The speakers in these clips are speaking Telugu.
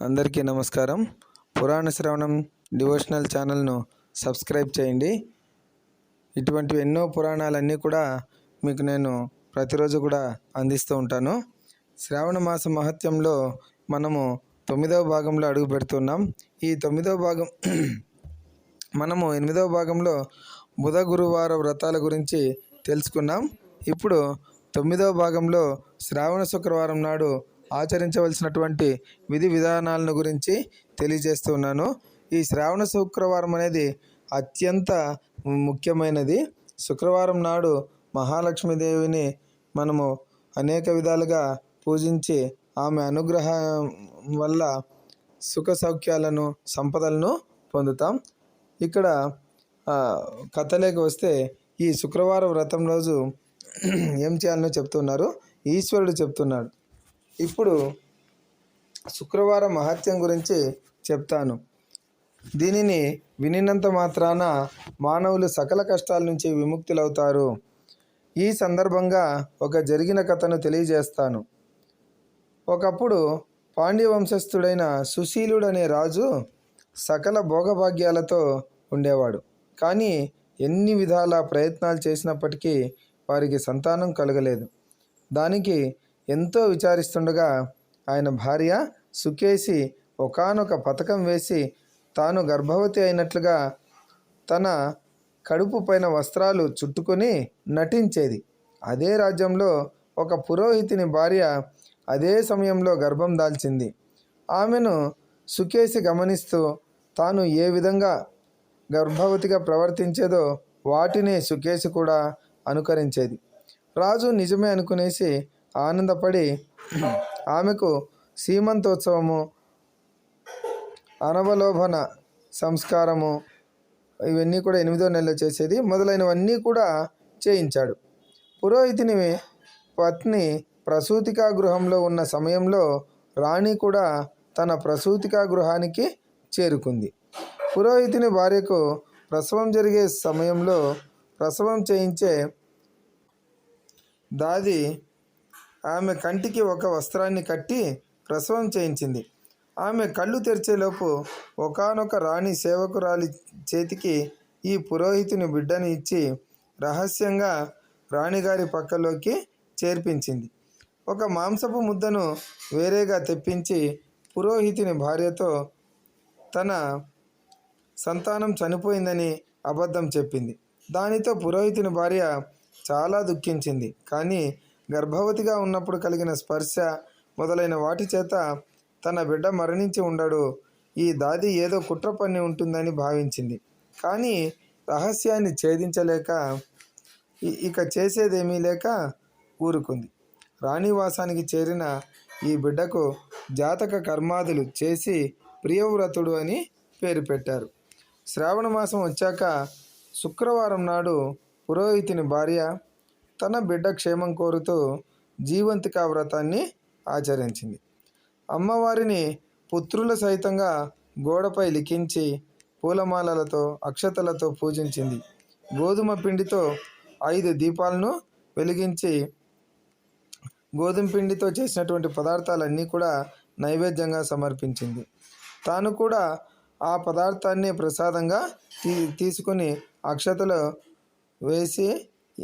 అందరికీ నమస్కారం. పురాణ శ్రవణం డివోషనల్ ఛానల్ను సబ్స్క్రైబ్ చేయండి. ఇటువంటి ఎన్నో పురాణాలన్నీ కూడా మీకు నేను ప్రతిరోజు కూడా అందిస్తూ ఉంటాను. శ్రావణ మాస మహత్యంలో మనము తొమ్మిదవ భాగంలో అడుగు పెడుతున్నాం. ఈ తొమ్మిదవ భాగం మనము ఎనిమిదవ భాగంలో బుధ గురువార వ్రతాల గురించి తెలుసుకున్నాం. ఇప్పుడు తొమ్మిదవ భాగంలో శ్రావణ శుక్రవారం నాడు ఆచరించవలసినటువంటి విధి విధానాలను గురించి తెలియజేస్తున్నాను. ఈ శ్రావణ శుక్రవారం అనేది అత్యంత ముఖ్యమైనది. శుక్రవారం నాడు మహాలక్ష్మీదేవిని మనము అనేక విధాలుగా పూజించి ఆమె అనుగ్రహం వల్ల సుఖ సౌఖ్యాలను సంపదలను పొందుతాం. ఇక్కడ కథలోకి వస్తే ఈ శుక్రవారం వ్రతం రోజు ఏం చేయాలనో చెప్తున్నారు. ఈశ్వరుడు చెప్తున్నాడు. ఇప్పుడు శుక్రవారం మహత్యం గురించి చెప్తాను. దీనిని వినినంత మాత్రాన మానవులు సకల కష్టాల నుంచి విముక్తులవుతారు. ఈ సందర్భంగా ఒక జరిగిన కథను తెలియజేస్తాను. ఒకప్పుడు పాండ్య వంశస్థుడైన అనే రాజు సకల భోగభాగ్యాలతో ఉండేవాడు. కానీ ఎన్ని విధాల ప్రయత్నాలు చేసినప్పటికీ వారికి సంతానం కలగలేదు. దానికి ఎంతో విచారిస్తుండగా ఆయన భార్య సుకేసి ఒకానొక పథకం వేసి తాను గర్భవతి అయినట్లుగా తన కడుపు పైన వస్త్రాలు చుట్టుకొని నటించేది. అదే రాజ్యంలో ఒక పురోహితుని భార్య అదే సమయంలో గర్భం దాల్చింది. ఆమెను సుకేసి గమనిస్తూ తాను ఏ విధంగా గర్భవతిగా ప్రవర్తించేదో వాటిని సుకేసి కూడా అనుకరించేది. రాజు నిజమే అనుకునేసి ఆనందపడి ఆమెకు సీమంతోత్సవము అనవలోభన సంస్కారము ఇవన్నీ కూడా ఎనిమిదో నెలలో చేసేది. మొదలైనవన్నీ కూడా చేయించాడు. పురోహితుని పత్ని ప్రసూతికా గృహంలో ఉన్న సమయంలో రాణి కూడా తన ప్రసూతికా గృహానికి చేరుకుంది. పురోహితుని భార్యకు ప్రసవం జరిగే సమయంలో ప్రసవం చేయించే దాది ఆమె కంటికి ఒక వస్త్రాన్ని కట్టి ప్రసవం చేయించింది. ఆమె కళ్ళు తెరిచేలోపు ఒకానొక రాణి సేవకురాలి చేతికి ఈ పురోహితుని బిడ్డని ఇచ్చి రహస్యంగా రాణిగారి పక్కలోకి చేర్పించింది. ఒక మాంసపు ముద్దను వేరేగా తెప్పించి పురోహితుని భార్యతో తన సంతానం చనిపోయిందని అబద్ధం చెప్పింది. దానితో పురోహితుని భార్య చాలా దుఃఖించింది. కానీ గర్భవతిగా ఉన్నప్పుడు కలిగిన స్పర్శ మొదలైన వాటి చేత తన బిడ్డ మరణించి ఉండడు. ఈ దాది ఏదో కుట్ర పన్ని ఉంటుందని భావించింది. కానీ రహస్యాన్ని ఛేదించలేక ఇక చేసేదేమీ లేక ఊరుకుంది. రాణివాసానికి చేరిన ఈ బిడ్డకు జాతక కర్మాదులు చేసి ప్రియవ్రతుడు అని పేరు పెట్టారు. శ్రావణ మాసం వచ్చాక శుక్రవారం నాడు పురోహితుని భార్య తన బిడ్డ క్షేమం కోరుతూ జీవంతికా వ్రతాన్ని ఆచరించింది. అమ్మవారిని పుత్రుల సహితంగా గోడపై లిఖించి పూలమాలలతో అక్షతలతో పూజించింది. గోధుమ పిండితో ఐదు దీపాలను వెలిగించి గోధుమ పిండితో చేసినటువంటి పదార్థాలన్నీ కూడా నైవేద్యంగా సమర్పించింది. తాను కూడా ఆ పదార్థాన్ని ప్రసాదంగా తీ తీసుకుని అక్షతలు వేసి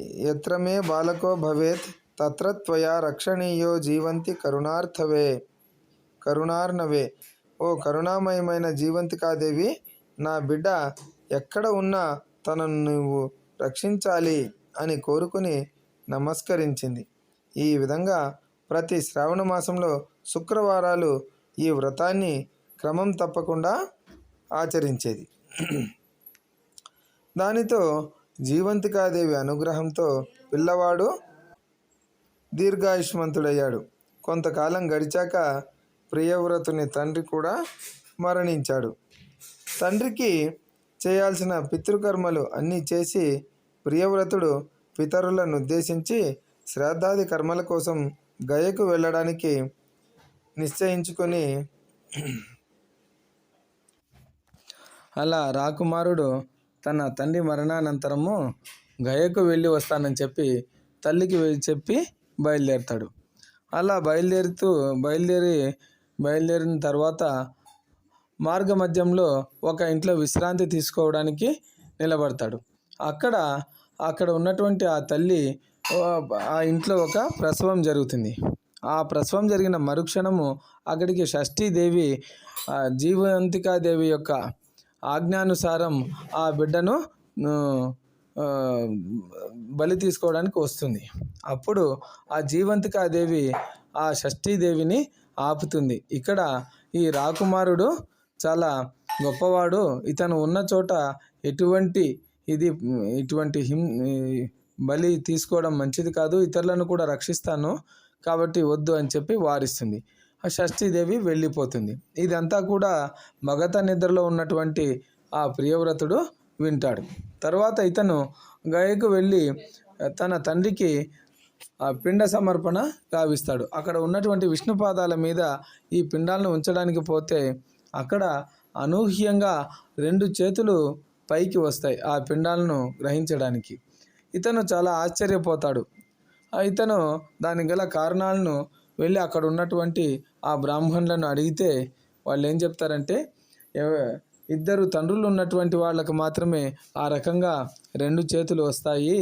ఎత్రమే బాలకో భవేత్ తత్ర త్వయా రక్షణీయో జీవంతి కరుణార్థవే కరుణార్ణవే. ఓ కరుణామయమైన జీవంతికాదేవి నా బిడ్డ ఎక్కడ ఉన్నా తనను నువ్వు రక్షించాలి అని కోరుకుని నమస్కరించింది. ఈ విధంగా ప్రతి శ్రావణ మాసంలో శుక్రవారాలు ఈ వ్రతాన్ని క్రమం తప్పకుండా ఆచరించేది. దానితో జీవంతికాదేవి అనుగ్రహంతో పిల్లవాడు దీర్ఘాయుష్మంతుడయ్యాడు. కొంతకాలం గడిచాక ప్రియవ్రతుని తండ్రి కూడా మరణించాడు. తండ్రికి చేయాల్సిన పితృకర్మలు అన్నీ చేసి ప్రియవ్రతుడు పితరులను ఉద్దేశించి శ్రాద్ధాది కర్మల కోసం గయకు వెళ్ళడానికి నిశ్చయించుకొని అలా రాకుమారుడు తన తండ్రి మరణానంతరము గయకు వెళ్ళి వస్తానని చెప్పి తల్లికి చెప్పి బయలుదేరుతాడు. అలా బయలుదేరుతూ బయలుదేరి బయలుదేరిన తర్వాత మార్గ మధ్యంలో ఒక ఇంట్లో విశ్రాంతి తీసుకోవడానికి నిలబడతాడు. అక్కడ అక్కడ ఉన్నటువంటి ఆ తల్లి ఆ ఇంట్లో ఒక ప్రసవం జరుగుతుంది. ఆ ప్రసవం జరిగిన మరుక్షణము అక్కడికి షష్ఠీదేవి జీవంతికాదేవి యొక్క ఆజ్ఞానుసారం ఆ బిడ్డను బలి తీసుకోవడానికి వస్తుంది. అప్పుడు ఆ జీవంతికాదేవి ఆ షష్ఠీదేవిని ఆపుతుంది. ఇక్కడ ఈ రాకుమారుడు చాలా గొప్పవాడు. ఇతను ఉన్న చోట ఎటువంటి ఇది ఇటువంటి హిం బలి తీసుకోవడం మంచిది కాదు. ఇతరులను కూడా రక్షిస్తాను కాబట్టి వద్దు అని చెప్పి వారిస్తుంది. షష్ఠీదేవి వెళ్ళిపోతుంది. ఇదంతా కూడా మగత నిద్రలో ఉన్నటువంటి ఆ ప్రియవ్రతుడు వింటాడు. తర్వాత ఇతను గయకు వెళ్ళి తన తండ్రికి ఆ పిండ సమర్పణ గావిస్తాడు. అక్కడ ఉన్నటువంటి విష్ణు పాదాల మీద ఈ పిండాలను ఉంచడానికి పోతే అక్కడ అనూహ్యంగా రెండు చేతులు పైకి వస్తాయి ఆ పిండాలను గ్రహించడానికి. ఇతను చాలా ఆశ్చర్యపోతాడు. ఆ ఇతను దానికి గల కారణాలను వెళ్ళి అక్కడ ఉన్నటువంటి ఆ బ్రాహ్మణులను అడిగితే వాళ్ళు ఏం చెప్తారంటే ఇద్దరు తండ్రులు ఉన్నటువంటి వాళ్ళకు మాత్రమే ఆ రకంగా రెండు చేతులు వస్తాయి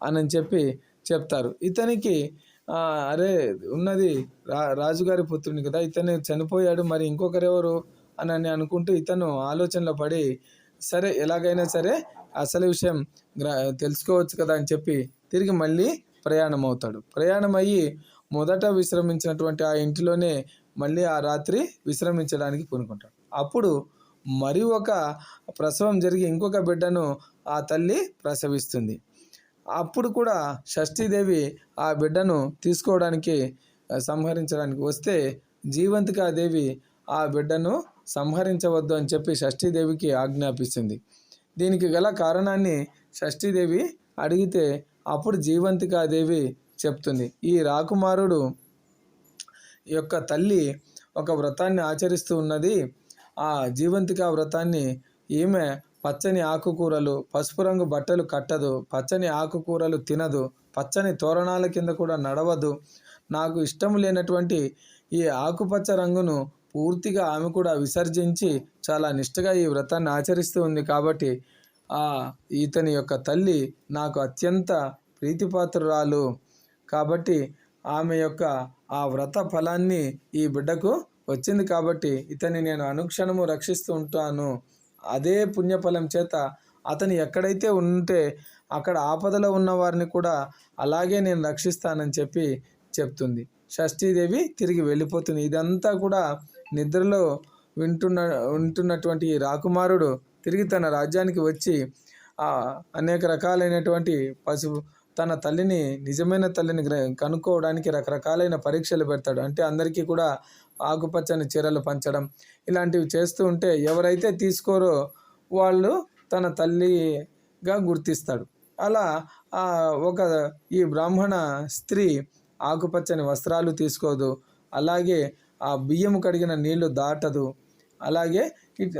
అని చెప్పి చెప్తారు. ఇతనికి అరే ఉన్నది రా రాజుగారి పుత్రుని కదా ఇతను చనిపోయాడు మరి ఇంకొకరెవరు? అని అని అనుకుంటూ ఇతను ఆలోచనలో పడి సరే ఎలాగైనా సరే అసలు విషయం గ్ర తెలుసుకోవచ్చు కదా అని చెప్పి తిరిగి మళ్ళీ ప్రయాణం అవుతాడు ప్రయాణం అయ్యి మొదట విశ్రమించినటువంటి ఆ ఇంటిలోనే మళ్ళీ ఆ రాత్రి విశ్రమించడానికి పూనుకుంటాడు. అప్పుడు మరి ఒక ప్రసవం జరిగి ఇంకొక బిడ్డను ఆ తల్లి ప్రసవిస్తుంది. అప్పుడు కూడా షష్ఠీదేవి ఆ బిడ్డను తీసుకోవడానికి సంహరించడానికి వస్తే జీవంతికాదేవి ఆ బిడ్డను సంహరించవద్దు అని చెప్పి షష్ఠీదేవికి ఆజ్ఞాపిస్తుంది. దీనికి గల కారణాన్ని షష్ఠీదేవి అడిగితే అప్పుడు జీవంతికాదేవి చెప్తుంది. ఈ రాకుమారుడు యొక్క తల్లి ఒక వ్రతాన్ని ఆచరిస్తూ ఉన్నది. ఆ జీవంతిక వ్రతాన్ని ఈమె పచ్చని ఆకుకూరలు పసుపు రంగు బట్టలు కట్టదు పచ్చని ఆకుకూరలు తినదు పచ్చని తోరణాల కింద కూడా నడవదు. నాకు ఇష్టం లేనటువంటి ఈ ఆకుపచ్చ రంగును పూర్తిగా ఆమె కూడా విసర్జించి చాలా నిష్ఠగా ఈ వ్రతాన్ని ఆచరిస్తూ ఉంది కాబట్టి ఆ ఇతని యొక్క తల్లి నాకు అత్యంత ప్రీతిపాత్రురాలు. కాబట్టి ఆమె యొక్క ఆ వ్రత ఫలాన్ని ఈ బిడ్డకు వచ్చింది కాబట్టి ఇతన్ని నేను అనుక్షణము రక్షిస్తూ ఉంటాను. అదే పుణ్యఫలం చేత అతను ఎక్కడైతే ఉంటే అక్కడ ఆపదలో ఉన్న వారిని కూడా అలాగే నేను రక్షిస్తానని చెప్పి చెప్తుంది. షష్ఠీదేవి తిరిగి వెళ్ళిపోతుంది. ఇదంతా కూడా నిద్రలో వింటున్న వింటున్నటువంటి ఈ రాకుమారుడు తిరిగి తన రాజ్యానికి వచ్చి అనేక రకాలైనటువంటి పశువు తన తల్లిని నిజమైన తల్లిని కనుక్కోవడానికి రకరకాలైన పరీక్షలు పెడతాడు. అంటే అందరికీ కూడా ఆకుపచ్చని చీరలు పంచడం ఇలాంటివి చేస్తూ ఉంటే ఎవరైతే తీసుకోరో వాళ్ళు తన తల్లిగా గుర్తిస్తాడు. అలా ఆ ఒక ఈ బ్రాహ్మణ స్త్రీ ఆకుపచ్చని వస్త్రాలు తీసుకోదు. అలాగే ఆ బియ్యం కడిగిన నీళ్ళు దాటదు. అలాగే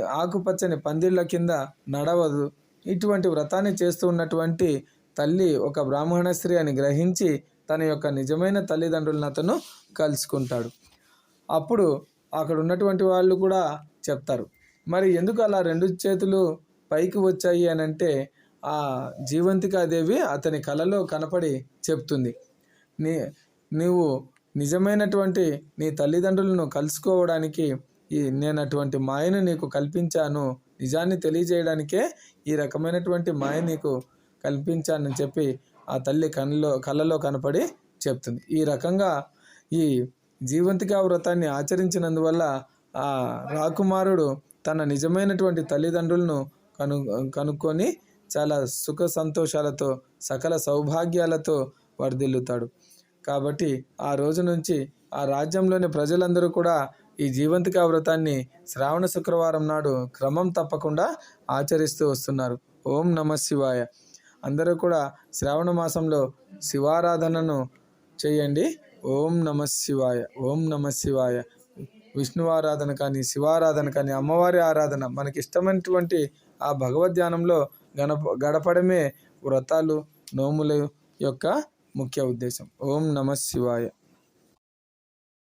ఆకుపచ్చని పందిళ్ళ కింద నడవదు. ఇటువంటి వ్రతాన్ని చేస్తూ ఉన్నటువంటి తల్లి ఒక బ్రాహ్మణ స్త్రీ అని గ్రహించి తన యొక్క నిజమైన తల్లిదండ్రులను అతను కలుసుకుంటాడు. అప్పుడు అక్కడ ఉన్నటువంటి వాళ్ళు కూడా చెప్తారు మరి ఎందుకు అలా రెండు చేతులు పైకి వచ్చాయి? అని అంటే ఆ జీవంతికాదేవి అతని కలలో కనపడి చెప్తుంది నీ నీవు నిజమైనటువంటి నీ తల్లిదండ్రులను కలుసుకోవడానికి ఈ నేను అటువంటి మాయను నీకు కల్పించాను. నిజాన్ని తెలియజేయడానికే ఈ రకమైనటువంటి మాయ నీకు కల్పించానని చెప్పి ఆ తల్లి కళ్ళలో కళ్ళలో కనపడి చెప్తుంది. ఈ రకంగా ఈ జీవంతికా వ్రతాన్ని ఆచరించినందువల్ల ఆ రాకుమారుడు తన నిజమైనటువంటి తల్లిదండ్రులను కను కనుక్కొని చాలా సుఖ సంతోషాలతో సకల సౌభాగ్యాలతో వర్ధిల్లుతాడు. కాబట్టి ఆ రోజు నుంచి ఆ రాజ్యంలోని ప్రజలందరూ కూడా ఈ జీవంతికా వ్రతాన్ని శ్రావణ శుక్రవారం నాడు క్రమం తప్పకుండా ఆచరిస్తూ వస్తున్నారు. ఓం నమ శివాయ. అందరూ కూడా శ్రావణ మాసంలో శివారాధనను చేయండి. ఓం నమ శివాయ ఓం నమ శివాయ. విష్ణు ఆరాధన కానీ శివారాధన కానీ అమ్మవారి ఆరాధన మనకి ఇష్టమైనటువంటి ఆ భగవద్ ధ్యానంలో గణప గడపడమే వ్రతాలు నోముల యొక్క ముఖ్య ఉద్దేశం. ఓం నమ శివాయ.